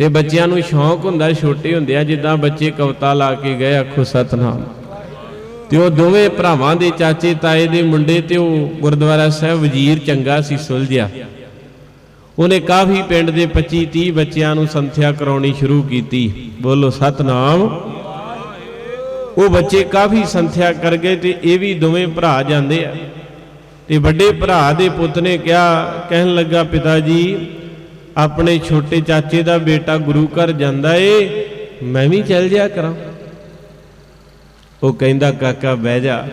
ਤੇ ਬੱਚਿਆਂ ਨੂੰ ਸ਼ੌਂਕ ਹੁੰਦਾ, ਛੋਟੇ ਹੁੰਦੇ ਆ, ਜਿੱਦਾਂ ਬੱਚੇ ਕਵਤਾ ਲਾ ਕੇ ਗਏ, ਆਖੋ ਸਤਨਾਮ। ਤੇ ਉਹ ਦੋਵੇਂ ਭਰਾਵਾਂ ਦੇ ਚਾਚੇ, ਤਾਏ ਦੇ ਮੁੰਡੇ ਤੇ ਉਹ ਗੁਰਦੁਆਰਾ ਸਾਹਿਬ ਵਜ਼ੀਰ ਚੰਗਾ ਸੀ, ਸੁਲਝਿਆ। ਉਹਨੇ ਕਾਫੀ ਪਿੰਡ ਦੇ 25 30 ਬੱਚਿਆਂ ਨੂੰ ਸੰਥਿਆ ਕਰਾਉਣੀ ਸ਼ੁਰੂ ਕੀਤੀ। ਬੋਲੋ, ਸਤਨਾਮ। ਉਹ ਬੱਚੇ ਕਾਫੀ ਸੰਥਿਆ ਕਰ ਗਏ ਤੇ ਇਹ ਵੀ ਦੋਵੇਂ ਭਰਾ ਜਾਂਦੇ ਆ। ਤੇ ਵੱਡੇ ਭਰਾ ਦੇ ਪੁੱਤ ਨੇ ਕਿਹਾ, ਕਹਿਣ ਲੱਗਾ, ਪਿਤਾ ਜੀ ਆਪਣੇ ਛੋਟੇ ਚਾਚੇ ਦਾ ਬੇਟਾ ਗੁਰੂ ਘਰ ਜਾਂਦਾ ਏ, ਮੈਂ ਵੀ ਚੱਲ ਜਾ ਕਰਾਂ। ਉਹ ਕਹਿੰਦਾ, ਕਾਕਾ, ਬਹਿ ਜਾ।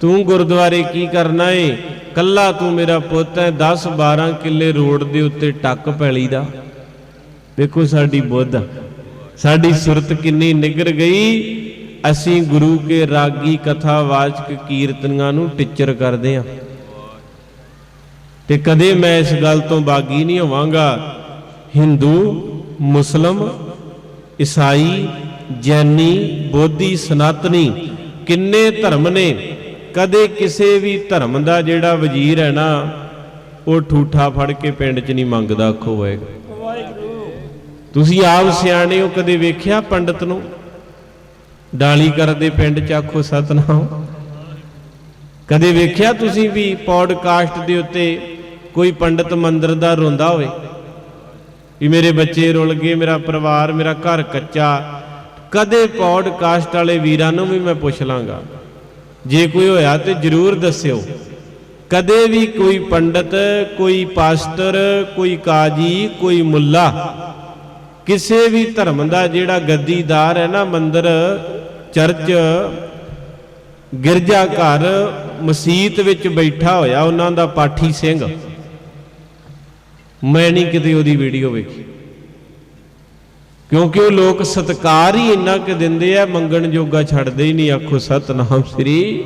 ਤੂੰ ਗੁਰਦੁਆਰੇ ਕੀ ਕਰਨਾ ਏ? ਕੱਲਾ ਤੂੰ ਮੇਰਾ ਪੁੱਤ ਹੈ 10 12 ਕਿੱਲੇ ਰੋਡ ਦੇ ਉੱਤੇ ਟੱਕ ਪੈਲੀ ਦਾ। ਦੇਖੋ ਸਾਡੀ ਬੁੱਧ, ਸਾਡੀ ਸੁਰਤ ਕਿੰਨੀ ਨਿਗਰ ਗਈ। ਅਸੀਂ ਗੁਰੂ ਕੇ ਰਾਗੀ ਕਥਾ ਵਾਚਕ ਕੀਰਤਨੀਆਂ ਨੂੰ ਟਿੱਚਰ ਕਰਦੇ ਹਾਂ ਤੇ ਕਦੇ ਮੈਂ ਇਸ ਗੱਲ ਤੋਂ ਬਾਗੀ ਨਹੀਂ ਹੋਵਾਂਗਾ। ਹਿੰਦੂ, ਮੁਸਲਮ, ਈਸਾਈ, ਜੈਨੀ, ਬੋਧੀ, ਸਨਾਤਨੀ, ਕਿੰਨੇ ਧਰਮ ਨੇ, ਕਦੇ ਕਿਸੇ ਵੀ ਧਰਮ ਦਾ ਜਿਹੜਾ ਵਜ਼ੀਰ ਹੈ ਨਾ, ਉਹ ਠੂਠਾ ਫੜ ਕੇ ਪਿੰਡ 'ਚ ਨਹੀਂ ਮੰਗਦਾ, ਆਖੋ ਹੋਏਗਾ ਤੁਸੀਂ ਆਪ ਸਿਆਣੇ ਹੋ, ਕਦੇ ਵੇਖਿਆ ਪੰਡਤ ਨੂੰ? ਡਾਲੀ ਕਰਦੇ ਪਿੰਡ 'ਚ ਆਖੋ, ਸਤਨਾਮ। ਕਦੇ ਵੇਖਿਆ ਤੁਸੀਂ ਵੀ ਪੌਡਕਾਸਟ ਦੇ ਉੱਤੇ ਕੋਈ ਪੰਡਤ ਮੰਦਰ ਦਾ ਰੋਂਦਾ ਹੋਵੇ, ਵੀ ਮੇਰੇ ਬੱਚੇ ਰੁਲ ਗਏ, ਮੇਰਾ ਪਰਿਵਾਰ, ਮੇਰਾ ਘਰ ਕੱਚਾ, ਕਦੇ ਪੌਡਕਾਸਟ ਵਾਲੇ ਵੀਰਾਂ ਨੂੰ ਵੀ ਮੈਂ ਪੁੱਛ ਲਾਂਗਾ। ਜੇ ਕੋਈ ਹੋਇਆ ਤੇ ਜਰੂਰ ਦੱਸਿਓ। ਕਦੇ ਵੀ ਕੋਈ ਪੰਡਤ, ਕੋਈ ਪਾਸਟਰ, ਕੋਈ ਕਾਜੀ, ਕੋਈ ਮੁੱਲਾ, ਕਿਸੇ ਵੀ ਧਰਮ ਦਾ ਜਿਹੜਾ ਗੱਦੀਦਾਰ ਹੈ ਨਾ ਮੰਦਰ, ਚਰਚ ਗਿਰਜਾ ਘਰ ਮਸਜਿਦ ਵਿੱਚ ਬੈਠਾ ਹੋਇਆ ਉਹਨਾਂ ਦਾ ਪਾਠੀ ਸਿੰਘ ਮੈਂ ਨਹੀਂ ਕਿਤੇ ਉਹਦੀ ਵੀਡੀਓ ਵੇਖੀ। ਕਿਉਂਕਿ ਉਹ ਲੋਕ ਸਤਕਾਰ ਹੀ ਇੰਨਾ ਕਿ ਦਿੰਦੇ ਆ ਮੰਗਣ ਜੋਗਾ ਛੱਡਦੇ ਹੀ ਨਹੀਂ। ਆਖੋ ਸਤਨਾਮ ਸ੍ਰੀ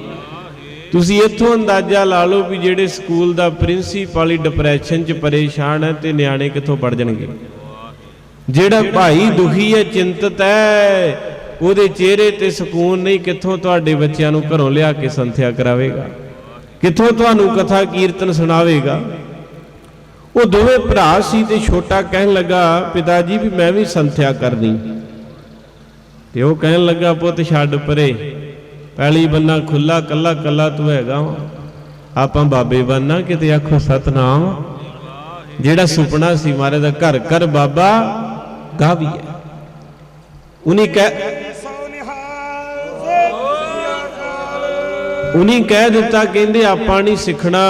ਤੁਸੀਂ ਇੱਥੋਂ ਅੰਦਾਜ਼ਾ ਲਾ ਲਓ ਵੀ ਜਿਹੜੇ ਸਕੂਲ ਦਾ ਪ੍ਰਿੰਸੀਪਲ ਹੀ ਡਿਪਰੈਸ਼ਨ 'ਚ ਪਰੇਸ਼ਾਨ ਹੈ ਤੇ ਨਿਆਣੇ ਕਿੱਥੋਂ ਪੜ ਜਾਣਗੇ। ਜਿਹੜਾ ਭਾਈ ਦੁਖੀ ਹੈ ਚਿੰਤਤ ਹੈ ਉਹਦੇ ਚਿਹਰੇ ਤੇ ਸਕੂਨ ਨਹੀਂ ਕਿੱਥੋਂ ਤੁਹਾਡੇ ਬੱਚਿਆਂ ਨੂੰ ਘਰੋਂ ਲਿਆ ਕੇ ਸੰਥਿਆ ਕਰਾਵੇਗਾ? ਕਿੱਥੋਂ ਤੁਹਾਨੂੰ ਕਥਾ ਕੀਰਤਨ ਸੁਣਾਵੇਗਾ? ਉਹ ਦੋਵੇਂ ਭਰਾ ਸੀ ਤੇ ਛੋਟਾ ਕਹਿਣ ਲੱਗਾ, ਪਿਤਾ ਜੀ, ਵੀ ਮੈਂ ਵੀ ਸੰਥਿਆ ਕਰਨੀ ਤੇ ਉਹ ਕਹਿਣ ਲੱਗਾ, ਪੁੱਤ, ਛੱਡ ਪਰੇ। ਪਹਿਲੀ ਬੰਨਾ ਖੁੱਲਾ ਕੱਲਾ ਕੱਲਾ ਤੂੰ ਹੈਗਾ ਆਪਾਂ ਬਾਬੇ ਬੰਨਾ ਕਿਤੇ ਆਖੋ ਸਤਨਾਮ। ਜਿਹੜਾ ਸੁਪਨਾ ਸੀ ਮਾਰੇ ਦਾ, ਘਰ ਘਰ ਬਾਬਾ ਗਾਵੀ ਹੈ। ਉਨੀ ਕਹਿ ਉਨੀ ਕਹਿ ਦਿੱਤਾ, ਕਹਿੰਦੇ, ਆਪਾਂ ਨਹੀਂ ਸਿੱਖਣਾ।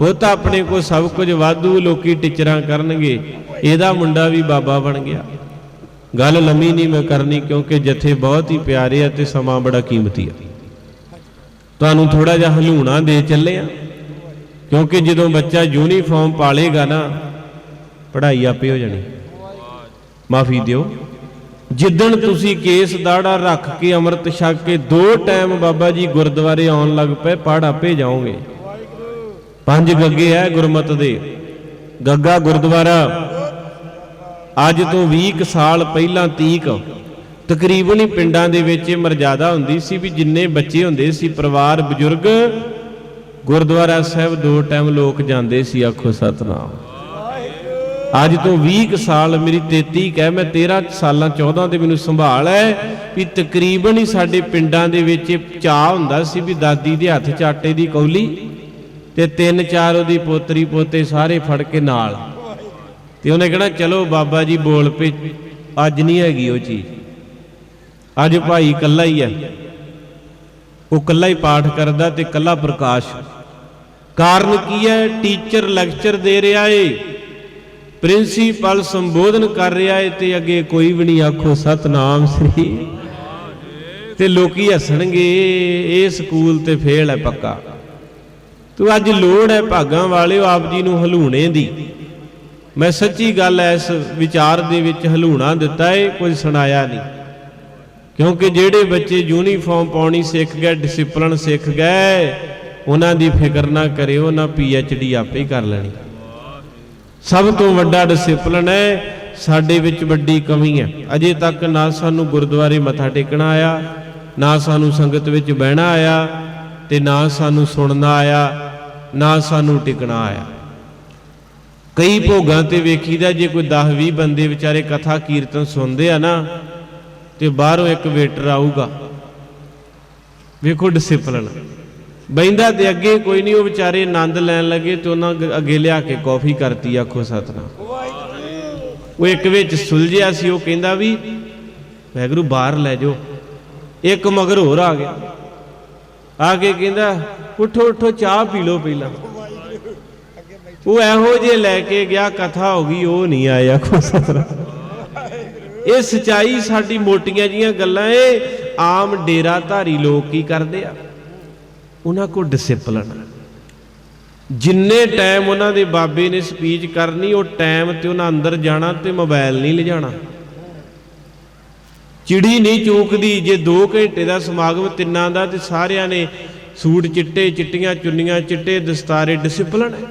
ਉਹ ਆਪਣੇ ਕੋ ਸਭ ਕੁਝ ਵਾਧੂ ਲੋਕੀ ਟੀਚਰਾਂ ਕਰਨਗੇ, ਇਹਦਾ ਮੁੰਡਾ ਵੀ ਬਾਬਾ ਬਣ ਗਿਆ। ਗੱਲ ਲੰਮੀ ਨਹੀਂ ਮੈਂ ਕਰਨੀ, ਕਿਉਂਕਿ ਜਥੇ ਬਹੁਤ ਹੀ ਪਿਆਰੇ ਆ ਤੇ ਸਮਾਂ ਬੜਾ ਕੀਮਤੀ ਆ। ਤੁਹਾਨੂੰ ਥੋੜਾ ਜਿਹਾ ਹਲੂਣਾ ਦੇ ਚੱਲੇ ਆ, ਕਿਉਂਕਿ ਜਦੋਂ ਬੱਚਾ ਯੂਨੀਫਾਰਮ ਪਾਲੇਗਾ ਨਾ, ਪੜ੍ਹਾਈ ਆਪੇ ਹੋ ਜਾਣੀ। ਮਾਫੀ ਦਿਓ। ਜਿੱਦਣ ਤੁਸੀਂ ਕੇਸ ਦਾੜਾ ਰੱਖ ਕੇ ਅੰਮ੍ਰਿਤ ਛਕ ਕੇ ਦੋ ਟਾਈਮ ਬਾਬਾ ਜੀ ਗੁਰਦੁਆਰੇ ਆਉਣ ਲੱਗ ਪਏ, ਪੜ ਆਪੇ ਜਾਓਗੇ। ਪੰਜ ਗੱਗੇ ਹੈ ਗੁਰਮਤ ਦੇ। ਗੱਗਾ ਗੁਰਦੁਆਰਾ। ਅੱਜ ਤੋਂ 20 ਕੁ ਸਾਲ ਪਹਿਲਾਂ ਤੀਕ। ਤਕਰੀਬਨ ਹੀ ਪਿੰਡਾਂ ਦੇ ਵਿੱਚ ਇਹ ਮਰਜ਼ਾਦਾ ਹੁੰਦੀ ਸੀ ਵੀ ਜਿੰਨੇ ਬੱਚੇ ਹੁੰਦੇ ਸੀ, ਪਰਿਵਾਰ, ਬਜ਼ੁਰਗ, ਗੁਰਦੁਆਰਾ ਸਾਹਿਬ ਦੋ ਟਾਈਮ ਲੋਕ ਜਾਂਦੇ ਸੀ, ਆਖੋ ਸਤਨਾਮ। ਅੱਜ ਤੋਂ 20 ਕੁ ਸਾਲ ਮੇਰੀ 33 ਕਹਿ ਮੈਂ 13 ਸਾਲਾਂ 14 ਤੇ ਮੈਨੂੰ ਸੰਭਾਲ ਹੈ ਵੀ ਤਕਰੀਬਨ ਹੀ ਸਾਡੇ ਪਿੰਡਾਂ ਦੇ ਵਿੱਚ ਚਾਹ ਹੁੰਦਾ ਸੀ ਵੀ ਦਾਦੀ ਦੇ ਹੱਥ 'ਚ ਆਟੇ ਦੀ ਕੌਲੀ ਤੇ ਤਿੰਨ ਚਾਰ ਉਹਦੀ ਪੋਤਰੀ ਪੋਤੇ ਸਾਰੇ ਫੜ ਕੇ ਨਾਲ। ਤੇ ਉਹਨੇ ਕਹਿਣਾ ਚਲੋ ਬਾਬਾ ਜੀ, ਬੋਲ ਪੇ, ਅੱਜ ਨਹੀਂ ਹੈਗੀ ਉਹ ਚੀਜ਼। ਅੱਜ ਭਾਈ ਇਕੱਲਾ ਹੀ ਹੈ। ਉਹ ਇਕੱਲਾ ਹੀ ਪਾਠ ਕਰਦਾ ਤੇ ਇਕੱਲਾ ਪ੍ਰਕਾਸ਼। ਕਾਰਨ ਕੀ ਹੈ? ਟੀਚਰ ਲੈਕਚਰ ਦੇ ਰਿਹਾ ਏ, ਪ੍ਰਿੰਸੀਪਲ ਸੰਬੋਧਨ ਕਰ ਰਿਹਾ ਏ ਤੇ ਅੱਗੇ ਕੋਈ ਵੀ ਨਹੀਂ ਆਖੋ, ਸਤਨਾਮ ਸ੍ਰੀ ਤੇ ਲੋਕੀ ਹੱਸਣਗੇ, ਇਹ ਸਕੂਲ ਤੇ ਫੇਲ ਹੈ ਪੱਕਾ। ਤੂੰ ਅੱਜ ਲੋੜ ਹੈ ਭਾਗਾਂ ਵਾਲਿਓ ਆਪ ਜੀ ਨੂੰ ਹਲੂਣੇ ਦੀ। ਮੈਂ ਸੱਚੀ ਗੱਲ ਇਸ ਵਿਚਾਰ ਦੇ ਵਿੱਚ ਹਲੂਣਾ ਦਿੱਤਾ ਏ ਕੁਝ ਸੁਣਾਇਆ ਨਹੀਂ। ਕਿਉਂਕਿ ਜਿਹੜੇ ਬੱਚੇ ਯੂਨੀਫਾਰਮ ਪਾਉਣੀ ਸਿੱਖ ਗਏ ਡਿਸਪਲਨ ਸਿੱਖ ਗਏ, ਉਹਨਾਂ ਦੀ ਫਿਕਰ ਨਾ ਕਰਿਓ ਨਾ ਪੀ ਐਚ ਡੀ ਆਪੇ ਹੀ ਕਰ ਲੈਣੀ। ਸਭ ਤੋਂ ਵੱਡਾ ਡਿਸਪਲਨ ਹੈ, ਸਾਡੇ ਵਿੱਚ ਵੱਡੀ ਕਮੀ ਹੈ। ਅਜੇ ਤੱਕ ਨਾ ਸਾਨੂੰ ਗੁਰਦੁਆਰੇ ਮੱਥਾ ਟੇਕਣਾ ਆਇਆ, ਨਾ ਸਾਨੂੰ ਸੰਗਤ ਵਿੱਚ ਬਹਿਣਾ ਆਇਆ, ਤੇ ਨਾ ਸਾਨੂੰ ਸੁਣਨਾ ਆਇਆ। ਨਾ ਸਾਨੂੰ ਟਿਕਣਾ ਆਇਆ। ਕਈ ਭੋਗਾਂ ਤੇ ਵੇਖੀਦਾ, ਜੇ ਕੋਈ 10 20 ਬੰਦੇ ਵਿਚਾਰੇ ਕਥਾ ਕੀਰਤਨ ਸੁਣਦੇ ਆ ਨਾ, ਤੇ ਬਾਹਰੋਂ ਇੱਕ ਵੇਟਰ ਆਊਗਾ। ਵੇਖੋ ਡਿਸਪਲਨ ਬੈਂਦਾ ਤੇ ਅੱਗੇ ਕੋਈ ਨਹੀਂ, ਉਹ ਵਿਚਾਰੇ ਆਨੰਦ ਲੈਣ ਲੱਗੇ ਤੇ ਉਹਨਾਂ ਅੱਗੇ- ਲਿਆ ਕੇ ਕਾਫੀ ਕਰਤੀ, ਆਖੋ ਸਤਨਾ ਉਹ ਇੱਕ ਵਿੱਚ ਸੁਲਝਿਆ ਸੀ, ਉਹ ਕਹਿੰਦਾ ਵੀ ਵੈਗਰੂ ਬਾਹਰ ਲੈ ਜਾਓ। ਇੱਕ ਮਗਰ ਹੋਰ ਆ ਗਿਆ। ਆ ਕੇ ਕਹਿੰਦਾ, ਉਠੋ ਉਠੋ, ਚਾਹ ਪੀ ਲਓ ਪਹਿਲਾਂ। ਉਹ ਇਹੋ ਜੇ ਲੈ ਕੇ ਗਿਆ, ਕਥਾ ਹੋ ਗਈ, ਉਹ ਨਹੀਂ ਆਇਆ ਕੋ ਸਤਨਾਮ। ਇਹ ਸਚਾਈ ਸਾਡੀ ਮੋਟੀਆਂ ਜੀਆਂ ਗੱਲਾਂ ਏ ਆਮ ਡੇਰਾਧਾਰੀ ਲੋਕ ਕੀ ਕਰਦੇ ਆ? ਉਹਨਾਂ ਕੋ ਡਿਸਪਲਨ ਜਿੰਨੇ ਟਾਈਮ ਉਹਨਾਂ ਦੇ ਬਾਬੇ ਨੇ ਸਪੀਚ ਕਰਨੀ, ਉਹ ਟਾਈਮ ਤੇ ਉਹਨਾਂ ਅੰਦਰ ਜਾਣਾ ਤੇ ਮੋਬਾਈਲ ਨਹੀਂ ਲਿਜਾਣਾ। ਚਿੜੀ ਨਹੀਂ ਚੂਕਦੀ, ਜੇ 2 ਘੰਟੇ ਦਾ ਸਮਾਗਮ ਤਿੰਨਾਂ ਦਾ ਤੇ ਸਾਰਿਆਂ ਨੇ ਸੂਟ ਚਿੱਟੇ, ਚਿੱਟੀਆਂ ਚੁੰਨੀਆਂ ਚਿੱਟੇ, ਦਸਤਾਰੇ ਡਿਸਪਲਨ ਹੈ।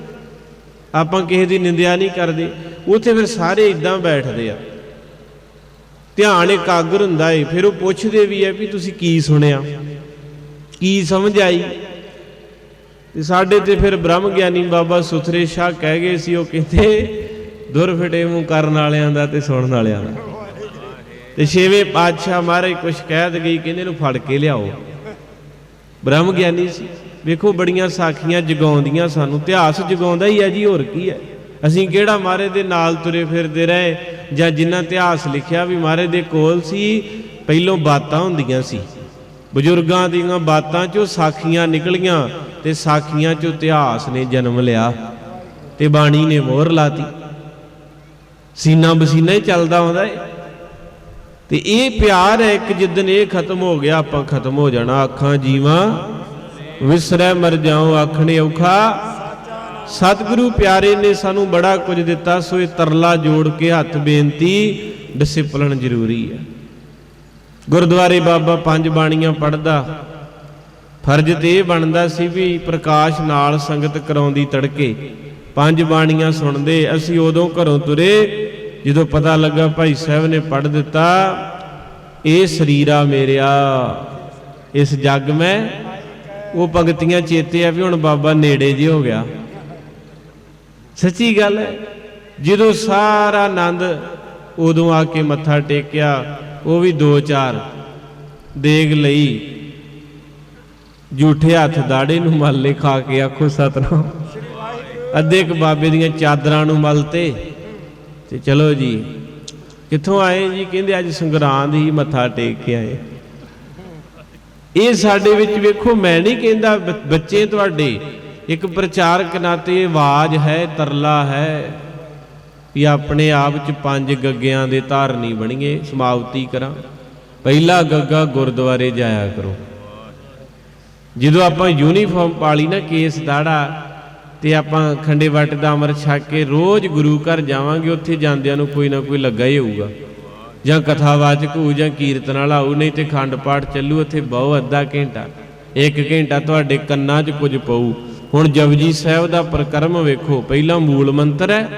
ਆਪਾਂ ਕਿਸੇ ਦੀ ਨਿੰਦਿਆ ਨਹੀਂ ਕਰਦੇ, ਉੱਥੇ ਫਿਰ ਸਾਰੇ ਇਦਾਂ ਬੈਠਦੇ ਆ। ਧਿਆਨ ਇਕਾਗਰ ਹੁੰਦਾ ਏ, ਫਿਰ ਉਹ ਪੁੱਛਦੇ ਵੀ ਐ ਵੀ ਤੁਸੀਂ ਕੀ ਸੁਣਿਆ? ਕੀ ਸਮਝ ਆਈ ਤੇ ਸਾਡੇ ਤੇ ਫਿਰ ਬ੍ਰਹਮ ਗਿਆਨੀ ਬਾਬਾ ਸੁਥਰੇ ਸ਼ਾਹ ਕਹਿ ਗਏ ਸੀ, ਉਹ ਕਹਿੰਦੇ, ਦੁਰ ਫਟੇ ਮੂੰਹ ਕਰਨ ਵਾਲਿਆਂ ਦਾ ਤੇ ਸੁਣਨ ਵਾਲਿਆਂ ਦਾ। ਤੇ ਛੇਵੇਂ ਪਾਤਸ਼ਾਹ ਮਹਾਰਾਜ ਕੁਛ ਕਹਿ ਦੇ ਗਈ, ਕਹਿੰਦੇ ਨੂੰ ਫੜ ਕੇ ਲਿਆਓ। ਬ੍ਰਹਮ ਗਿਆਨੀ ਸੀ। ਵੇਖੋ, ਬੜੀਆਂ ਸਾਖੀਆਂ ਜਗਾਉਂਦੀਆਂ ਸਾਨੂੰ, ਇਤਿਹਾਸ ਜਗਾਉਂਦਾ ਹੀ ਹੈ ਜੀ, ਹੋਰ ਕੀ ਹੈ? ਅਸੀਂ ਕਿਹੜਾ ਮਾਰੇ ਦੇ ਨਾਲ ਤੁਰੇ ਫਿਰਦੇ ਰਹੇ, ਜਾਂ ਜਿੰਨਾ ਇਤਿਹਾਸ ਲਿਖਿਆ ਵੀ ਮਾਰੇ ਦੇ ਕੋਲ ਸੀ, ਪਹਿਲੋਂ ਬਾਤਾਂ ਹੁੰਦੀਆਂ ਸੀ। ਬਜ਼ੁਰਗਾਂ ਦੀਆਂ ਬਾਤਾਂ ਚੋਂ ਸਾਖੀਆਂ ਨਿਕਲੀਆਂ, ਤੇ ਸਾਖੀਆਂ ਚੋਂ ਇਤਿਹਾਸ ਨੇ ਜਨਮ ਲਿਆ, ਤੇ ਬਾਣੀ ਨੇ ਮੋਹਰ ਲਾਤੀ। ਸੀਨਾ ਬਸੀਨਾ ਹੀ ਚੱਲਦਾ ਆਉਂਦਾ ਏ। ਤੇ ਇਹ ਪਿਆਰ ਹੈ ਇੱਕ ਜਿੱਦਨ ਇਹ ਖਤਮ ਹੋ ਗਿਆ, ਆਪਾਂ ਖਤਮ ਹੋ ਜਾਣਾ। ਅੱਖਾਂ ਜੀਵਾਂ, ਵਿਸਰੈ ਮਰ ਜਾਉ ਆਖਣੇ ਔਖਾ। ਸਤਿਗੁਰੂ ਪਿਆਰੇ ਨੇ ਸਾਨੂੰ ਬੜਾ ਕੁਝ ਦਿੱਤਾ, ਸੋ ਇਹ ਤਰਲਾ ਜੋੜ ਕੇ ਹੱਥ ਬੇਨਤੀ ਡਿਸਪਲਨ ਜ਼ਰੂਰੀ ਹੈ। ਗੁਰਦੁਆਰੇ ਬਾਬਾ ਪੰਜ ਬਾਣੀਆਂ ਪੜਦਾ ਫਰਜ਼ ਤੇ ਇਹ ਬਣਦਾ ਸੀ ਵੀ ਪ੍ਰਕਾਸ਼ ਨਾਲ ਸੰਗਤ ਕਰਾਉਂਦੀ ਤੜਕੇ। ਪੰਜ ਬਾਣੀਆਂ ਸੁਣਦੇ, ਅਸੀਂ ਉਦੋਂ ਘਰੋਂ ਤੁਰੇ ਜਦੋਂ ਪਤਾ ਲੱਗਾ ਭਾਈ ਸਾਹਿਬ ਨੇ ਪੜ ਦਿੱਤਾ, ਇਹ ਸਰੀਰਾ ਮੇਰਿਆ, ਇਸ ਜੱਗ ਮੈਂ, ਉਹ ਪੰਕਤੀਆਂ ਚੇਤੇ ਆ ਵੀ ਹੁਣ ਬਾਬਾ ਨੇੜੇ ਜੇ ਹੋ ਗਿਆ। ਸੱਚੀ ਗੱਲ ਹੈ, ਜਦੋਂ ਸਾਰਾ ਆਨੰਦ ਉਦੋਂ ਆ ਕੇ ਮੱਥਾ ਟੇਕਿਆ, ਉਹ ਵੀ ਦੋ ਚਾਰ, ਦੇਗ ਲਈ ਝੂਠੇ ਹੱਥ ਦਾੜੇ ਨੂੰ ਮੱਲੇ ਖਾ ਕੇ ਆਖੋ ਸਤਨਾਮ। ਅੱਧੇ ਕ ਬਾਬੇ ਦੀਆਂ ਚਾਦਰਾਂ ਨੂੰ ਮਲਤੇ ਤੇ ਚਲੋ ਜੀ। ਕਿੱਥੋਂ ਆਏ ਜੀ? ਕਹਿੰਦੇ ਅੱਜ ਸੰਗਰਾਂਦ ਹੀ ਮੱਥਾ ਟੇਕ ਕੇ ਆਏ। ਇਹ ਸਾਡੇ ਵਿੱਚ ਵੇਖੋ, ਮੈਂ ਨਹੀਂ ਕਹਿੰਦਾ ਬ- ਬੱਚੇ ਤੁਹਾਡੇ, ਇੱਕ ਪ੍ਰਚਾਰਕ ਨਾਤੇ ਆਵਾਜ਼ ਹੈ, ਤਰਲਾ ਹੈ ਵੀ ਆਪਣੇ ਆਪ ਚ ਪੰਜ ਗੱਗਿਆਂ ਦੇ ਧਾਰਨੀ ਬਣੀਏ, ਸਮਾਪਤੀ ਕਰਾਂ। ਪਹਿਲਾ ਗੱਗਾ ਗੁਰਦੁਆਰੇ ਜਾਇਆ ਕਰੋ। ਜਦੋਂ ਆਪਾਂ ਯੂਨੀਫਾਰਮ ਪਾਲੀ ਨਾ, ਕੇਸ ਦਾੜਾ ਤੇ ਆਪਾਂ ਖੰਡੇ ਵੱਟ ਦਾ ਅੰਮ੍ਰਿਤ ਛਕ ਕੇ ਰੋਜ਼ ਗੁਰੂ ਘਰ ਜਾਵਾਂਗੇ, ਉੱਥੇ ਜਾਂਦਿਆਂ ਨੂੰ ਕੋਈ ਨਾ ਕੋਈ ਲੱਗਾ ਹੀ ਹੋਊਗਾ। ਜਾਂ ਕਥਾਵਾਚਕ ਹੋਊ ਜਾਂ ਕੀਰਤਨ ਵਾਲਾ ਹੋਊ, ਨਹੀਂ ਤੇ ਖੰਡ ਪਾਠ ਚੱਲੂ, ਉੱਥੇ ਬਹੁ ਅੱਧਾ ਘੰਟਾ। ਇੱਕ ਘੰਟਾ ਤੁਹਾਡੇ ਕੰਨਾਂ 'ਚ ਕੁਝ ਪਊ। ਹੁਣ ਜਪਜੀ ਸਾਹਿਬ ਦਾ ਪ੍ਰਕਰਮ ਵੇਖੋ, ਪਹਿਲਾ ਮੂਲ ਮੰਤਰ ਹੈ,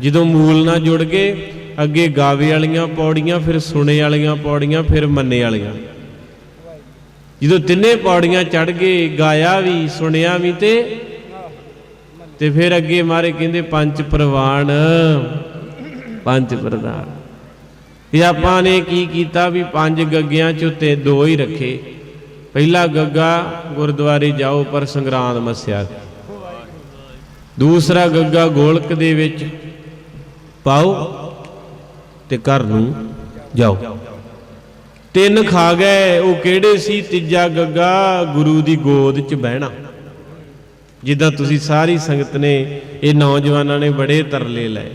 ਜਦੋਂ ਮੂਲ ਨਾਲ ਜੁੜ ਗਏ, ਅੱਗੇ ਗਾਵੇ ਵਾਲੀਆਂ ਪੌੜੀਆਂ, ਫਿਰ ਸੁਣੇ ਵਾਲੀਆਂ ਪੌੜੀਆਂ, ਫਿਰ ਮੰਨੇ ਵਾਲੀਆਂ। ਜਦੋਂ ਤਿੰਨੇ ਪੌੜੀਆਂ ਚੜ ਗਏ, ਗਾਇਆ ਵੀ, ਸੁਣਿਆ ਵੀ ਤੇ ਤੇ ਫਿਰ ਅੱਗੇ ਮਾਰੇ ਕਹਿੰਦੇ ਪੰਜ ਪ੍ਰਵਾਨ ਪੰਜ ਪ੍ਰਧਾਨ। ਇਹ ਆਪਾਂ ਨੇ ਕੀ ਕੀਤਾ ਵੀ ਪੰਜ ਗੱਗਿਆਂ ਚ ਉੱਤੇ ਦੋ ਹੀ ਰੱਖੇ। ਪਹਿਲਾ ਗੱਗਾ ਗੁਰਦੁਆਰੇ ਜਾਓ ਪਰ ਸੰਗਰਾਂਦ ਮੱਸਿਆ। ਦੂਸਰਾ ਗੱਗਾ ਗੋਲਕ ਦੇ ਵਿੱਚ ਪਾਓ ਤੇ ਘਰ ਨੂੰ ਜਾਓ। ਤਿੰਨ ਖਾ ਗਏ, ਉਹ ਕਿਹੜੇ ਸੀ? ਤੀਜਾ ਗੱਗਾ ਗੁਰੂ ਦੀ ਗੋਦ 'ਚ ਬਹਿਣਾ। ਜਿੱਦਾਂ ਤੁਸੀਂ ਸਾਰੀ ਸੰਗਤ ਨੇ ਇਹ ਨੌਜਵਾਨਾਂ ਨੇ ਬੜੇ ਤਰਲੇ ਲਏ।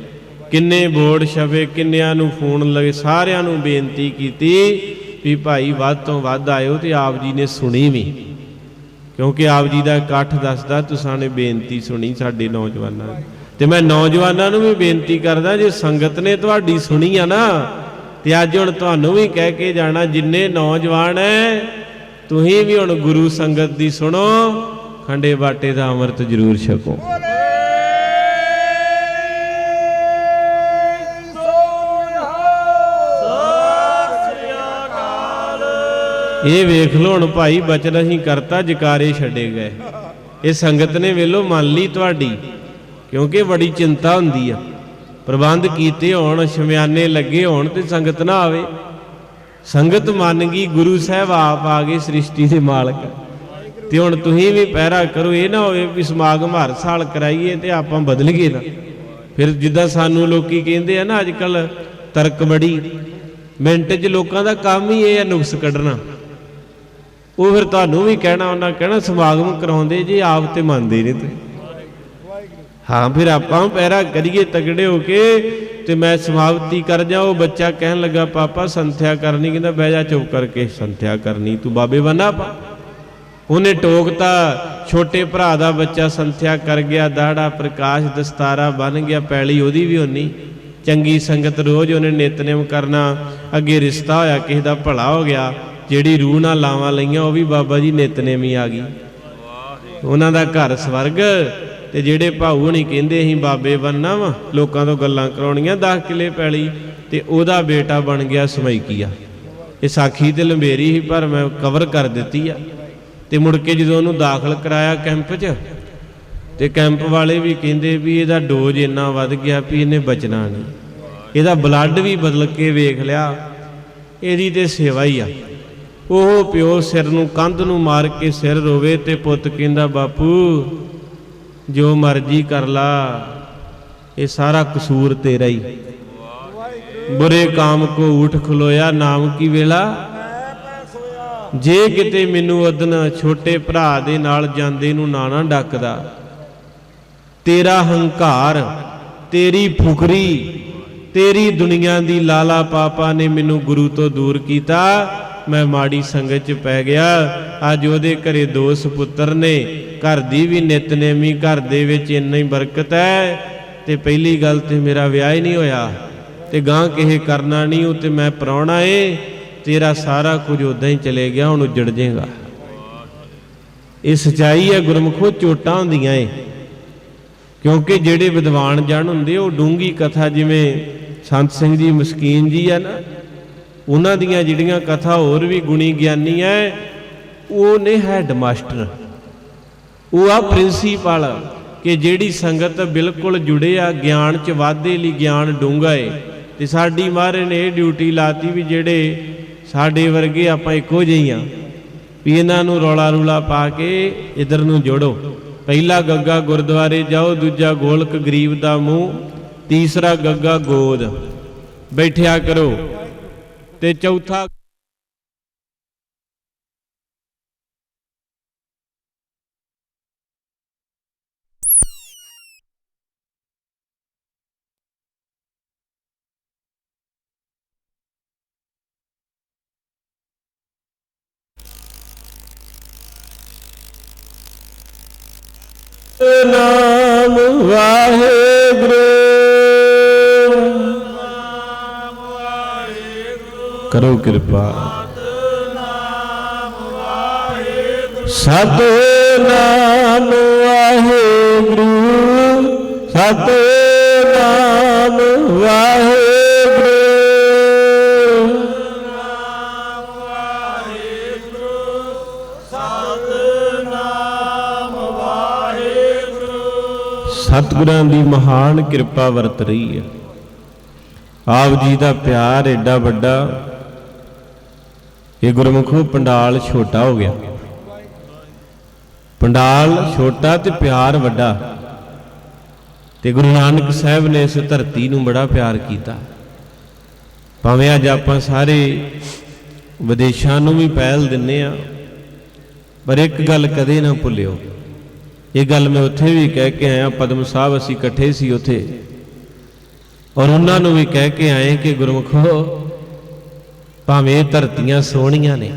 ਕਿੰਨੇ ਬੋਰਡ ਛਵੇ ਕਿੰਨਿਆਂ ਨੂੰ ਫੋਨ ਲਗੇ, ਸਾਰਿਆਂ ਨੂੰ ਬੇਨਤੀ ਕੀਤੀ ਵੀ ਭਾਈ ਵੱਧ ਤੋਂ ਵੱਧ ਆਇਓ ਤੇ ਆਪ ਜੀ ਨੇ ਸੁਣੀ ਵੀ। ਕਿਉਂਕਿ ਆਪ ਜੀ ਦਾ ਇਕੱਠ ਦੱਸਦਾ, ਤੁਸਾਂ ਨੇ ਬੇਨਤੀ ਸੁਣੀ ਸਾਡੇ ਨੌਜਵਾਨਾਂ ਦੀ। ਤੇ ਮੈਂ ਨੌਜਵਾਨਾਂ ਨੂੰ ਵੀ ਬੇਨਤੀ ਕਰਦਾ, ਜੇ ਸੰਗਤ ਨੇ ਤੁਹਾਡੀ ਸੁਣੀ ਆ ਨਾ, ਤੇ ਅੱਜ ਹੁਣ ਤੁਹਾਨੂੰ ਵੀ ਕਹਿ ਕੇ ਜਾਣਾ, ਜਿੰਨੇ ਨੌਜਵਾਨ ਐ, ਤੁਸੀਂ ਵੀ ਹੁਣ ਗੁਰੂ ਸੰਗਤ ਦੀ ਸੁਣੋ। ਖੰਡੇ ਬਾਟੇ ਦਾ ਅੰਮ੍ਰਿਤ ਜ਼ਰੂਰ ਛਕੋ। ਇਹ ਵੇਖ ਲਓ ਹੁਣ ਭਾਈ, ਬਚਨ ਅਸੀਂ ਕਰਤਾ, ਜਕਾਰੇ ਛੱਡੇ ਗਏ। ਇਹ ਸੰਗਤ ਨੇ ਵੇਲੋ ਮੰਨ ਲਈ ਤੁਹਾਡੀ, ਕਿਉਂਕਿ ਬੜੀ ਚਿੰਤਾ ਹੁੰਦੀ ਆ। ਪ੍ਰਬੰਧ ਕੀਤੇ ਹੋਣ, ਸ਼ਮਿਆਨੇ ਲੱਗੇ ਹੋਣ ਤੇ ਸੰਗਤ ਨਾ ਆਵੇ। ਸੰਗਤ ਮੰਨ ਗਈ, ਗੁਰੂ ਸਾਹਿਬ ਆਪ ਆ ਗਏ, ਸ੍ਰਿਸ਼ਟੀ ਦੇ ਮਾਲਕ। ਤੇ ਹੁਣ ਤੁਸੀਂ ਵੀ ਪਹਿਰਾ ਕਰੋ, ਇਹ ਨਾ ਹੋਵੇ ਵੀ ਸਮਾਗਮ ਹਰ ਸਾਲ ਕਰਾਈਏ ਤੇ ਆਪਾਂ ਬਦਲ ਗਏ ਨਾ। ਫਿਰ ਜਿੱਦਾਂ ਸਾਨੂੰ ਲੋਕੀ ਕਹਿੰਦੇ ਆ ਨਾ ਅੱਜ ਕੱਲ ਤਰਕ ਬੜੀ, ਮਿੰਟ 'ਚ ਲੋਕਾਂ ਦਾ ਕੰਮ ਹੀ ਇਹ ਆ ਨੁਕਸ ਕੱਢਣਾ। ਉਹ ਫਿਰ ਤੁਹਾਨੂੰ ਵੀ ਕਹਿਣਾ, ਉਹਨਾਂ ਕਹਿਣਾ, ਸਮਾਗਮ ਕਰਾਉਂਦੇ ਜੀ ਆਪ ਤੇ ਮੰਨਦੇ ਨਹੀਂ ਤੁਸੀਂ। ਹਾਂ, ਫਿਰ ਆਪਾਂ ਪਹਿਰਾ ਕਰੀਏ ਤਗੜੇ ਹੋ ਕੇ ਤੇ ਮੈਂ ਸਮਾਪਤੀ ਕਰ ਜਾ, ਉਹ ਬੱਚਾ ਕਹਿਣ ਲੱਗਾ, ਪਾਪਾ, ਸੰਥਿਆ ਕਰਨੀ। ਕਹਿੰਦਾ, ਬਹਿ ਜਾ ਚੁੱਪ ਕਰਕੇ, ਸੰਥਿਆ ਕਰਨੀ। ਤੂੰ ਬਾਬੇ ਬਣਾ ਪਾ ਉਹਨੇ ਟੋਕਤਾ ਛੋਟੇ ਭਰਾ ਦਾ ਬੱਚਾ ਸੰਥਿਆ ਕਰ ਗਿਆ, ਦਾੜਾ ਪ੍ਰਕਾਸ਼ ਦਸਤਾਰਾ ਬਣ ਗਿਆ, ਪੈਲੀ ਉਹਦੀ ਵੀ ਹੋਣੀ। ਚੰਗੀ ਸੰਗਤ ਰੋਜ਼ ਉਹਨੇ ਨਿਤਨੇਮ ਕਰਨਾ, ਅੱਗੇ ਰਿਸ਼ਤਾ ਹੋਇਆ, ਕਿਸੇ ਦਾ ਭਲਾ ਹੋ ਗਿਆ, ਜਿਹੜੀ ਰੂਹ ਨਾਲ ਲਾਵਾਂ ਲਈਆਂ, ਉਹ ਵੀ ਬਾਬਾ ਜੀ ਨਿਤਨੇਮ ਹੀ ਆ ਗਈ। ਉਹਨਾਂ ਦਾ ਘਰ ਸਵਰਗ, ਤੇ ਜਿਹੜੇ ਭਾਊ ਨਹੀਂ ਕਹਿੰਦੇ, ਅਸੀਂ ਬਾਬੇ ਬੰਨਾ ਵਾ, ਲੋਕਾਂ ਤੋਂ ਗੱਲਾਂ ਕਰਾਉਣੀਆਂ 10 ਕਿਲੇ ਪੈਲੀ, ਤੇ ਉਹਦਾ ਬੇਟਾ ਬਣ ਗਿਆ ਸਮੈਕੀਆ ਇਹ ਸਾਖੀ ਤੇ ਲੰਬੇਰੀ ਸੀ, ਪਰ ਮੈਂ ਕਵਰ ਕਰ ਦਿੱਤੀ ਆ। ਤੇ ਮੁੜ ਕੇ ਜਦੋਂ ਉਹਨੂੰ ਦਾਖਲ ਕਰਾਇਆ ਕੈਂਪ 'ਚ, ਤੇ ਕੈਂਪ ਵਾਲੇ ਵੀ ਕਹਿੰਦੇ ਵੀ ਇਹਦਾ ਡੋਜ਼ ਇੰਨਾ ਵੱਧ ਗਿਆ ਵੀ ਇਹਨੇ ਬਚਣਾ ਨਹੀਂ। ਇਹਦਾ ਬਲੱਡ ਵੀ ਬਦਲ ਕੇ ਵੇਖ ਲਿਆ, ਇਹਦੀ ਤੇ ਸੇਵਾ ਹੀ ਆ। ਉਹ ਪਿਓ ਸਿਰ ਨੂੰ ਕੰਧ ਨੂੰ ਮਾਰ ਕੇ ਸਿਰ ਰੋਵੇ ਤੇ ਪੁੱਤ ਕਹਿੰਦਾ, ਬਾਪੂ, ਜੋ ਮਰਜ਼ੀ ਕਰ ਲਾ, ਇਹ ਸਾਰਾ ਕਸੂਰ ਤੇਰਾ ਹੀ। ਬੁਰੇ ਕਾਮ ਕੋ ਉਠ ਖਲੋਇਆ, ਨਾਮ ਕੀ ਵੇਲਾ? ਜੇ ਕਿਤੇ ਮੈਨੂੰ ਉਦਨ ਛੋਟੇ ਭਰਾ ਦੇ ਨਾਲ ਜਾਂਦੇ ਨੂੰ ਨਾ ਨਾ ਡੱਕਦਾ, ਤੇਰਾ ਹੰਕਾਰ, ਤੇਰੀ ਫੁਕਰੀ, ਤੇਰੀ ਦੁਨੀਆ ਦੀ ਲਾਲਾ ਪਾਪਾ ਨੇ ਮੈਨੂੰ ਗੁਰੂ ਤੋਂ ਦੂਰ ਕੀਤਾ, ਮੈਂ ਮਾੜੀ ਸੰਗਤ ਚ ਪੈ ਗਿਆ। ਅੱਜ ਉਹਦੇ ਘਰੇ ਦੋ ਸੁਪੁੱਤਰ ਨੇ, ਘਰ ਦੀ ਵੀ ਨਿਤਨੇਮੀ ਘਰ ਦੇ ਵਿੱਚ ਇੰਨਾ ਹੀ ਬਰਕਤ ਹੈ। ਤੇ ਪਹਿਲੀ ਗੱਲ ਤੇ ਮੇਰਾ ਵਿਆਹ ਹੀ ਨਹੀਂ ਹੋਇਆ, ਤੇ ਗਾਂ ਕਿਸੇ ਕਰਨਾ ਨਹੀਂ, ਉਹ ਤੇ ਮੈਂ ਪ੍ਰਾਹੁਣਾ ਏ। ਤੇਰਾ ਸਾਰਾ ਕੁਝ ਉਦਾਂ ਹੀ ਚਲੇ ਗਿਆ, ਹੁਣ ਉਜੜ ਜਾਏਗਾ। ਇਹ ਸਚਾਈ ਹੈ, ਗੁਰਮਖੋ, ਚੋਟਾਂ ਹੁੰਦੀਆਂ ਏ। ਕਿਉਂਕਿ ਜਿਹੜੇ ਵਿਦਵਾਨ ਜਣ ਹੁੰਦੇ, ਉਹ ਡੂੰਗੀ ਕਥਾ ਜਿਵੇਂ ਸੰਤ ਸਿੰਘ ਜੀ, ਮਸਕੀਨ ਜੀ ਆ ਨਾ, ਉਹਨਾਂ ਦੀਆਂ ਜਿਹੜੀਆਂ ਕਥਾ ਹੋਰ ਵੀ ਗੁਣੀ ਗਿਆਨੀ ਐ, ਉਹ ਨੇ ਹੈਡ ਮਾਸਟਰ ਉਹ ਆ ਪ੍ਰਿੰਸੀਪਲ, ਕਿ ਜਿਹੜੀ ਸੰਗਤ ਬਿਲਕੁਲ ਜੁੜੇ ਆ, ਗਿਆਨ ਚ ਵਾਧੇ ਲਈ ਗਿਆਨ ਡੂੰਘਾ ਏ। ਤੇ ਸਾਡੀ ਮਹਾਰਾਜ ਨੇ ਇਹ ਡਿਊਟੀ ਲਾਤੀ ਵੀ ਜਿਹੜੇ ਸਾਡੇ ਵਰਗੇ ਆਪਾਂ ਇੱਕੋ ਜਿਹੇ ਹੀ ਆ ਵੀ ਇਹਨਾਂ ਨੂੰ ਰੌਲਾ ਰੂਲਾ ਪਾ ਕੇ ਇਧਰ ਨੂੰ ਜੋੜੋ। ਪਹਿਲਾ ਗੱਗਾ ਗੁਰਦੁਆਰੇ ਜਾਓ, ਦੂਜਾ ਗੋਲਕ ਗਰੀਬ ਦਾ ਮੂੰਹ, ਤੀਸਰਾ ਗੱਗਾ ਗੋਦ। ਬੈਠਿਆ ਕਰੋ ਤੇ ਚੌਥਾ ਨਾਮ ਵਾਹਿਗੁਰੂ। ਕਰੋ ਕਿਰਪਾ। ਸਤਨਾਮ ਵਾਹਿਗੁਰੂ। ਸਤਨਾਮ ਵਾਹਿਗੁਰੂ। ਸਤਿਗੁਰਾਂ ਦੀ ਮਹਾਨ ਕਿਰਪਾ ਵਰਤ ਰਹੀ ਹੈ। ਆਪ ਜੀ ਦਾ ਪਿਆਰ ਐਡਾ ਵੱਡਾ, ਇਹ ਗੁਰਮੁਖੋ ਪੰਡਾਲ ਛੋਟਾ ਹੋ ਗਿਆ। ਪੰਡਾਲ ਛੋਟਾ ਤੇ ਪਿਆਰ ਵੱਡਾ, ਤੇ ਗੁਰੂ ਨਾਨਕ ਸਾਹਿਬ ਨੇ ਇਸ ਧਰਤੀ ਨੂੰ ਬੜਾ ਪਿਆਰ ਕੀਤਾ। ਭਾਵੇਂ ਅੱਜ ਆਪਾਂ ਸਾਰੇ ਵਿਦੇਸ਼ਾਂ ਨੂੰ ਵੀ ਪਹਿਲ ਦਿੰਨੇ ਆ, ਪਰ ਇੱਕ ਗੱਲ ਕਦੇ ਨਾ ਭੁੱਲਿਓ ਇਹ ਗੱਲ ਮੈਂ ਉੱਥੇ ਵੀ ਕਹਿ ਕੇ ਆਇਆ, ਪਦਮ ਸਾਹਿਬ ਅਸੀਂ ਇਕੱਠੇ ਸੀ ਉੱਥੇ। ਔਰ ਉਹਨਾਂ ਨੂੰ ਵੀ ਕਹਿ ਕੇ ਆਏ ਕਿ ਗੁਰਮਖੋ, ਭਾਵੇਂ ਧਰਤੀਆਂ ਸੋਹਣੀਆਂ ਨੇ,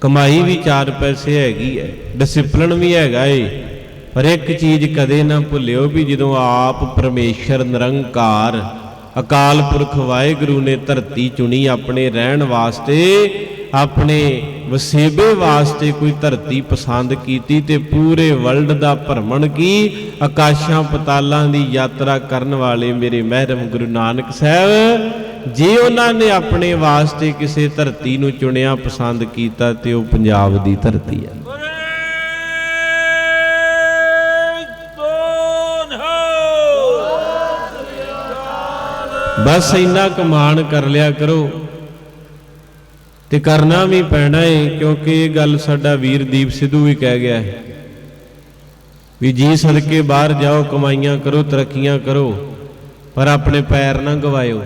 ਕਮਾਈ ਵੀ ਚਾਰ ਪੈਸੇ ਹੈਗੀ ਹੈ ਡਿਸਪਲਿਨ ਵੀ ਹੈਗਾ ਏ, ਪਰ ਇੱਕ ਚੀਜ਼ ਕਦੇ ਨਾ ਭੁੱਲਿਓ ਵੀ ਜਦੋਂ ਆਪ ਪਰਮੇਸ਼ਰ ਨਿਰੰਕਾਰ, ਅਕਾਲ ਪੁਰਖ ਵਾਹਿਗੁਰੂ ਨੇ ਧਰਤੀ ਚੁਣੀ ਆਪਣੇ ਰਹਿਣ ਵਾਸਤੇ, ਆਪਣੇ ਵਸੇਬੇ ਵਾਸਤੇ ਕੋਈ ਧਰਤੀ ਪਸੰਦ ਕੀਤੀ ਤੇ ਪੂਰੇ ਵਰਲਡ ਦਾ ਭਰਮਣ ਕੀ? ਆਕਾਸ਼ਾਂ ਪਤਾਲਾਂ ਦੀ ਯਾਤਰਾ ਕਰਨ ਵਾਲੇ ਮੇਰੇ ਮਹਿਰਮ ਗੁਰੂ ਨਾਨਕ ਸਾਹਿਬ, ਜੇ ਉਹਨਾਂ ਨੇ ਆਪਣੇ ਵਾਸਤੇ ਕਿਸੇ ਧਰਤੀ ਨੂੰ ਚੁਣਿਆ ਪਸੰਦ ਕੀਤਾ ਤੇ ਉਹ ਪੰਜਾਬ ਦੀ ਧਰਤੀ ਹੈ ਬਸ ਇੰਨਾ ਕਮਾਨ ਕਰ ਲਿਆ ਕਰੋ। ਤੇ ਕਰਨਾ ਵੀ ਪੈਣਾ ਏ, ਕਿਉਂਕਿ ਇਹ ਗੱਲ ਸਾਡਾ ਵੀਰ ਦੀਪ ਸਿੱਧੂ ਵੀ ਕਹਿ ਗਿਆ ਹੈ। ਵੀ ਜੀ ਸਦਕੇ ਬਾਹਰ ਜਾਓ, ਕਮਾਈਆਂ ਕਰੋ, ਤਰੱਕੀਆਂ ਕਰੋ, ਪਰ ਆਪਣੇ ਪੈਰ ਨਾ ਗਵਾਇਓ।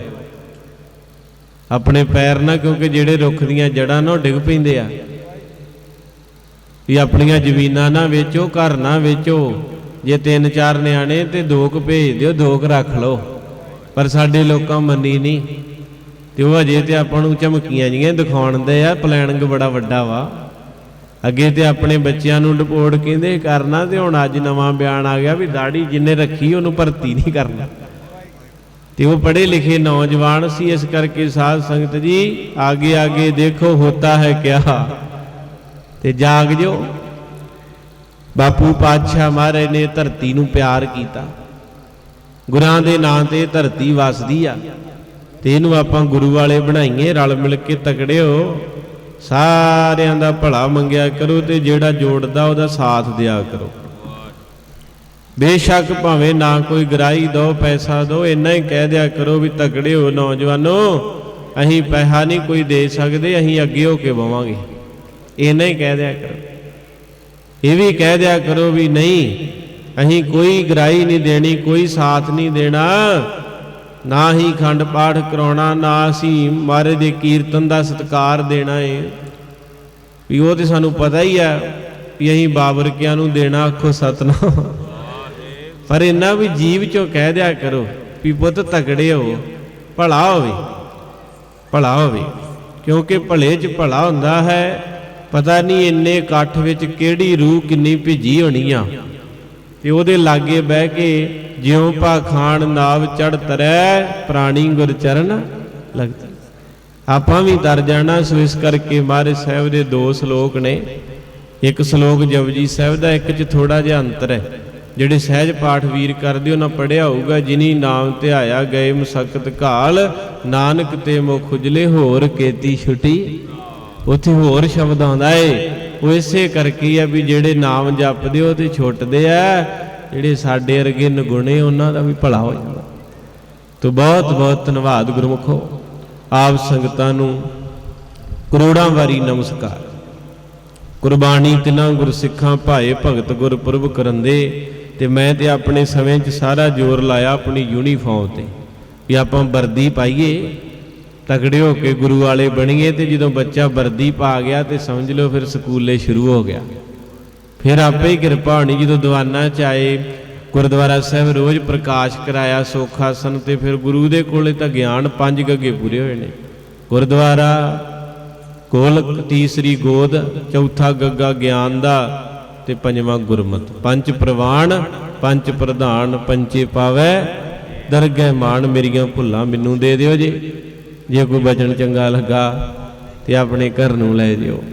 ਆਪਣੇ ਪੈਰ ਨਾ, ਕਿਉਂਕਿ ਜਿਹੜੇ ਰੁੱਖ ਦੀਆਂ ਜੜਾਂ ਨਾ ਉਹ ਡਿੱਗ ਪੈਂਦੇ ਆ। ਵੀ ਆਪਣੀਆਂ ਜ਼ਮੀਨਾਂ ਨਾ ਵੇਚੋ, ਘਰ ਨਾ ਵੇਚੋ। ਜੇ ਤਿੰਨ ਚਾਰ ਨਿਆਣੇ ਤੇ ਦੋ ਕੁ ਭੇਜ ਦਿਓ, ਦੋ ਕੁ ਰੱਖ ਲਓ। ਪਰ ਸਾਡੇ ਲੋਕਾਂ ਮੰਨੀ ਨਹੀਂ। ਤੇ ਉਹ ਅਜੇ ਤੇ ਆਪਾਂ ਨੂੰ ਝਮਕੀਆਂ ਜੀਆਂ ਦਿਖਾਉਣਦੇ ਆ, ਪਲੈਨਿੰਗ ਬੜਾ ਵੱਡਾ ਵਾ। ਅੱਗੇ ਤੇ ਆਪਣੇ ਬੱਚਿਆਂ ਨੂੰ ਡਿਪੋਰਟ ਕਹਿੰਦੇ ਕਰਨਾ ਤੇ ਹੁਣ ਅੱਜ ਨਵਾਂ ਬਿਆਨ ਆ ਗਿਆ ਵੀ ਦਾੜੀ ਜਿੰਨੇ ਰੱਖੀ ਉਹਨੂੰ ਭਰਤੀ ਨਹੀਂ ਕਰਨਾ। ਤੇ ਉਹ ਪੜ੍ਹੇ ਲਿਖੇ ਨੌਜਵਾਨ ਸੀ, ਇਸ ਕਰਕੇ ਸਾਧ ਸੰਗਤ ਜੀ, ਆਗੇ ਆਗੇ ਦੇਖੋ ਹੋਤਾ ਹੈ ਕਿਆ। ਤੇ ਜਾਗ ਜੋ ਬਾਪੂ ਪਾਤਸ਼ਾਹ ਮਹਾਰਾਜ ਨੇ ਧਰਤੀ ਨੂੰ ਪਿਆਰ ਕੀਤਾ। ਗੁਰਾਂ ਦੇ ਨਾਂ ਤੇ ਧਰਤੀ ਵਸਦੀ ਆ। ਤੇ ਇਹਨੂੰ ਆਪਾਂ ਗੁਰੂ ਵਾਲੇ ਬਣਾਈਏ, ਰਲ ਮਿਲ ਕੇ ਤਕੜਿਓ। ਸਾਰਿਆਂ ਦਾ ਭਲਾ ਮੰਗਿਆ ਕਰੋ ਤੇ ਜਿਹੜਾ ਜੋੜਦਾ ਉਹਦਾ ਸਾਥ ਦਿਆ ਕਰੋ। ਬੇਸ਼ੱਕ ਭਾਵੇਂ ਨਾ ਕੋਈ ਗਰਾਈ ਦੋ, ਪੈਸਾ ਦੋ, ਇੰਨਾ ਹੀ ਕਹਿ ਦਿਆ ਕਰੋ ਵੀ ਤਕੜੇ ਹੋ ਨੌਜਵਾਨੋ, ਅਸੀਂ ਪੈਸਾ ਨਹੀਂ ਕੋਈ ਦੇ ਸਕਦੇ, ਅਸੀਂ ਅੱਗੇ ਹੋ ਕੇ ਬਵਾਂਗੇ। ਇੰਨਾ ਹੀ ਕਹਿ ਦਿਆ ਕਰੋ। ਇਹ ਵੀ ਕਹਿ ਦਿਆ ਕਰੋ ਵੀ ਨਹੀਂ, ਅਸੀਂ ਕੋਈ ਗਰਾਈ ਨਹੀਂ ਦੇਣੀ, ਕੋਈ ਸਾਥ ਨਹੀਂ ਦੇਣਾ। ਨਾ ਹੀ ਖੰਡ ਪਾਠ ਕਰਾਉਣਾ, ਨਾ ਅਸੀਂ ਮਹਾਰਾਜ ਦੇ ਕੀਰਤਨ ਦਾ ਸਤਿਕਾਰ ਦੇਣਾ ਏ। ਵੀ ਉਹ ਤੇ ਸਾਨੂੰ ਪਤਾ ਹੀ ਆ ਵੀ ਅਸੀਂ ਬਾਬਰਕਿਆਂ ਨੂੰ ਦੇਣਾ ਆਖੋ ਸਤਨਾਮ। ਪਰ ਇੰਨਾ ਵੀ ਜੀਵ ਚੋਂ ਕਹਿ ਦਿਆ ਕਰੋ ਵੀ ਪੁੱਤ ਤਕੜੇ ਹੋ ਭਲਾ ਹੋਵੇ ਭਲਾ ਹੋਵੇ। ਕਿਉਂਕਿ ਭਲੇ 'ਚ ਭਲਾ ਹੁੰਦਾ ਹੈ, ਪਤਾ ਨਹੀਂ ਇੰਨੇ ਇਕੱਠ ਵਿੱਚ ਕਿਹੜੀ ਰੂਹ ਕਿੰਨੀ ਭਿੱਜੀ ਹੋਣੀ ਆ। ਤੇ ਉਹਦੇ ਲਾਗੇ ਬਹਿ ਕੇ ਜਿਉਂ ਭਾ ਨਾਵ ਚੜ ਤਰੈ, ਪ੍ਰਾਣੀ ਗੁਰ ਚਰਨ ਲਗਤ ਆਪਾਂ ਵੀ ਤਰ ਜਾਣਾ, ਸੋ ਇਸ ਕਰਕੇ ਮਹਾਰਾਜ ਸਾਹਿਬ ਦੇ ਦੋ ਸ਼ਲੋਕ ਨੇ। ਇੱਕ ਸ਼ਲੋਕ ਜਪਜੀ ਸਾਹਿਬ ਦਾ, ਇੱਕ 'ਚ ਥੋੜਾ ਜਿਹਾ ਅੰਤਰ ਹੈ। ਜਿਹੜੇ ਸਹਿਜ ਪਾਠ ਵੀਰ ਕਰਦੇ, ਉਹਨਾਂ ਪੜਿਆ ਹੋਊਗਾ, ਜਿਨੀ ਨਾਮ ਧਿਆਇਆ ਗਏ ਮਸਕਤ ਘਾਲ, ਨਾਨਕ ਤੇ ਮੁਖ ਉਜਲੇ, ਹੋਰ ਕੇਤੀ ਛੁਟੀ। ਉੱਥੇ ਹੋਰ ਸ਼ਬਦ ਆਉਂਦਾ ਏ। ਉਹ ਇਸੇ ਕਰਕੇ ਆ ਵੀ ਜਿਹੜੇ ਨਾਮ ਜਪਦੇ, ਉਹ ਤੇ ਛੁੱਟਦੇ ਆ। ਜਿਹੜੇ ਸਾਡੇ ਵਰਗੇ ਨਗੁਣੇ, ਉਹਨਾਂ ਦਾ ਵੀ ਭਲਾ ਹੋ ਜਾਂਦਾ। ਤੋ ਬਹੁਤ ਬਹੁਤ ਧੰਨਵਾਦ ਗੁਰਮੁਖੋ। ਆਪ ਸੰਗਤਾਂ ਨੂੰ ਕਰੋੜਾਂ ਵਾਰੀ ਨਮਸਕਾਰ। ਕੁਰਬਾਨੀ ਤਿਨਾਂ ਗੁਰਸਿੱਖਾਂ ਭਾਏ ਭਗਤ ਗੁਰਪੁਰਬ ਕਰੰਦੇ ਤੇ ਮੈਂ ਤੇ ਆਪਣੇ ਸਮੇਂ 'ਚ ਸਾਰਾ ਜ਼ੋਰ ਲਾਇਆ ਆਪਣੀ ਯੂਨੀਫਾਰਮ ਤੇ ਵੀ ਆਪਾਂ ਵਰਦੀ ਪਾਈਏ ਤਗੜੇ ਹੋ ਕੇ ਗੁਰੂ ਵਾਲੇ ਬਣੀਏ ਤੇ ਜਦੋਂ ਬੱਚਾ ਵਰਦੀ ਪਾ ਗਿਆ ਤੇ ਸਮਝ ਲਓ ਫਿਰ ਸਕੂਲੇ ਸ਼ੁਰੂ ਹੋ ਗਿਆ। ਫਿਰ ਆਪੇ ਹੀ ਕਿਰਪਾ ਹੋਣੀ ਜਦੋਂ ਦੀਵਾਨਾਂ 'ਚ ਆਏ, ਗੁਰਦੁਆਰਾ ਸਾਹਿਬ ਰੋਜ਼ ਪ੍ਰਕਾਸ਼ ਕਰਾਇਆ ਸੋਖਾਸਨ ਤੇ ਫਿਰ ਗੁਰੂ ਦੇ ਕੋਲੇ ਤਾਂ ਗਿਆਨ ਪੰਜ ਗੱਗੇ ਪੂਰੇ ਹੋਏ ਨੇ। ਗੁਰਦੁਆਰਾ ਕੋਲ ਤੀਸਰੀ ਗੋਦ, ਚੌਥਾ ਗੱਗਾ ਗਿਆਨ ਦਾ ਤੇ ਪੰਜਵਾਂ ਗੁਰਮਤ। ਪੰਜ ਪ੍ਰਵਾਨ ਪੰਜ ਪ੍ਰਧਾਨ ਪੰਚੇ ਪਾਵੈ, ਦਰਗਹਿ ਮਾਨ ਮੇਰੀਆਂ ਭੁੱਲਾਂ ਮੈਨੂੰ ਦੇ ਦਿਓ ਜੇ। ਜੇ ਕੋਈ ਬਚਨ ਚੰਗਾ ਲੱਗਾ ਤੇ ਆਪਣੇ ਘਰ ਨੂੰ ਲੈ ਜਿਓ।